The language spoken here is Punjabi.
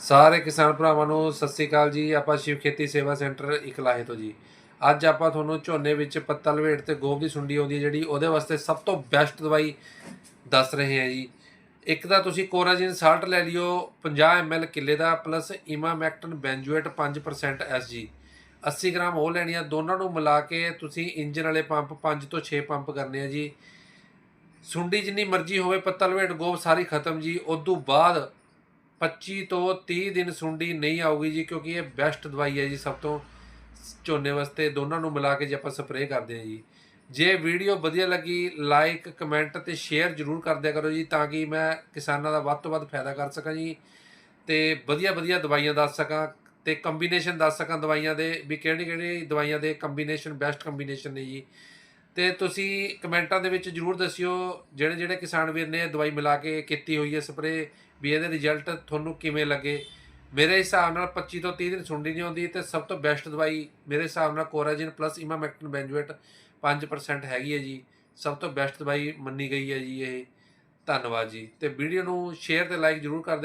ਸਾਰੇ ਕਿਸਾਨ ਭਰਾਵਾਂ ਨੂੰ ਸਤਿ ਸ੍ਰੀ ਅਕਾਲ ਜੀ। ਆਪਾਂ ਸ਼ਿਵ ਖੇਤੀ ਸੇਵਾ ਸੈਂਟਰ ਇਕਲਾਹੇ ਤੋਂ ਜੀ। ਅੱਜ ਆਪਾਂ ਤੁਹਾਨੂੰ ਝੋਨੇ ਵਿੱਚ ਪੱਤਾ ਲਵੇਟ ਤੇ ਗੋਭ ਦੀ ਸੁੰਡੀ ਆਉਂਦੀ ਹੈ, ਜਿਹੜੀ ਉਹਦੇ ਵਾਸਤੇ ਸਭ ਤੋਂ ਬੈਸਟ ਦਵਾਈ ਦੱਸ ਰਹੇ ਹਾਂ ਜੀ। ਇੱਕ ਤਾਂ ਤੁਸੀਂ ਕੋਰਾਜਿਨ ਸਾਲਟ ਲੈ ਲਿਓ 50 ml ਕਿੱਲੇ ਦਾ plus emamectin benzoate 5% SG 80 gram ਉਹ ਲੈਣੀ ਆ, ਦੋਨਾਂ ਨੂੰ ਮਿਲਾ ਕੇ ਤੁਸੀਂ ਇੰਜਨ ਵਾਲੇ ਪੰਪ 5 ਤੋਂ 6 ਪੰਪ ਕਰਨੇ ਆ ਜੀ। ਸੁੰਡੀ ਜਿੰਨੀ ਮਰਜ਼ੀ ਹੋਵੇ ਪੱਤਾ ਲਵੇਟ ਗੋਭ ਸਾਰੀ ਖਤਮ ਜੀ। ਉਦੋਂ ਬਾਅਦ 25 ਤੋਂ 30 ਦਿਨ ਸੁੰਡੀ ਨਹੀਂ ਆਊਗੀ ਜੀ, ਕਿਉਂਕਿ ਇਹ ਬੈਸਟ ਦਵਾਈ ਹੈ ਜੀ, ਸਭ ਤੋਂ ਝੋਨੇ ਵਾਸਤੇ ਦੋਨਾਂ ਨੂੰ ਮਿਲਾ ਕੇ ਜੇ ਆਪਾਂ ਸਪਰੇਅ ਕਰਦੇ ਹਾਂ ਜੀ। ਜੇ ਵੀਡੀਓ ਵਧੀਆ ਲੱਗੀ ਲਾਈਕ ਕਮੈਂਟ ਤੇ ਸ਼ੇਅਰ ਜਰੂਰ ਕਰ ਦਿਆ ਕਰੋ ਜੀ, ਤਾਂ ਕਿ ਮੈਂ ਕਿਸਾਨਾਂ ਦਾ ਵੱਧ ਤੋਂ ਵੱਧ ਫਾਇਦਾ ਕਰ ਸਕਾਂ ਜੀ ਤੇ ਵਧੀਆ ਵਧੀਆ ਦਵਾਈਆਂ ਦੱਸ ਸਕਾਂ ਤੇ ਕੰਬੀਨੇਸ਼ਨ ਦੱਸ ਸਕਾਂ ਦਵਾਈਆਂ ਦੇ ਵੀ ਕਿਹੜੀ ਕਿਹੜੀ ਦਵਾਈਆਂ ਦੇ ਕੰਬੀਨੇਸ਼ਨ ਬੈਸਟ ਕੰਬੀਨੇਸ਼ਨ ਨੇ ਜੀ। ਤੇ ਤੁਸੀਂ ਕਮੈਂਟਾਂ ਦੇ ਵਿੱਚ ਜਰੂਰ ਦੱਸਿਓ ਜਿਹੜੇ ਜਿਹੜੇ ਕਿਸਾਨ ਵੀਰ ਨੇ ਦਵਾਈ ਮਿਲਾ ਕੇ ਕੀਤੀ ਹੋਈ ਹੈ ਸਪਰੇ ਵੀ ਇਹਦੇ ਰਿਜ਼ਲਟ ਤੁਹਾਨੂੰ ਕਿਵੇਂ ਲੱਗੇ? ਮੇਰੇ ਹਿਸਾਬ ਨਾਲ 25 ਤੋਂ 30 ਦਿਨ ਸੁੰਡੀ ਨਹੀਂ ਆਉਂਦੀ ਤੇ ਸਭ ਤੋਂ ਬੈਸਟ ਦਵਾਈ ਮੇਰੇ ਹਿਸਾਬ ਨਾਲ ਕੋਰਾਜਿਨ ਪਲੱਸ ਇਮਾਮੈਕਟਨ ਬੈਂਜੂਏਟ 5% ਹੈਗੀ ਹੈ ਜੀ। ਸਭ ਤੋਂ ਬੈਸਟ ਦਵਾਈ ਮੰਨੀ ਗਈ ਹੈ ਜੀ ਇਹ। ਧੰਨਵਾਦ ਜੀ। ਤੇ ਵੀਡੀਓ ਨੂੰ ਸ਼ੇਅਰ ਤੇ ਲਾਈਕ ਜਰੂਰ ਕਰ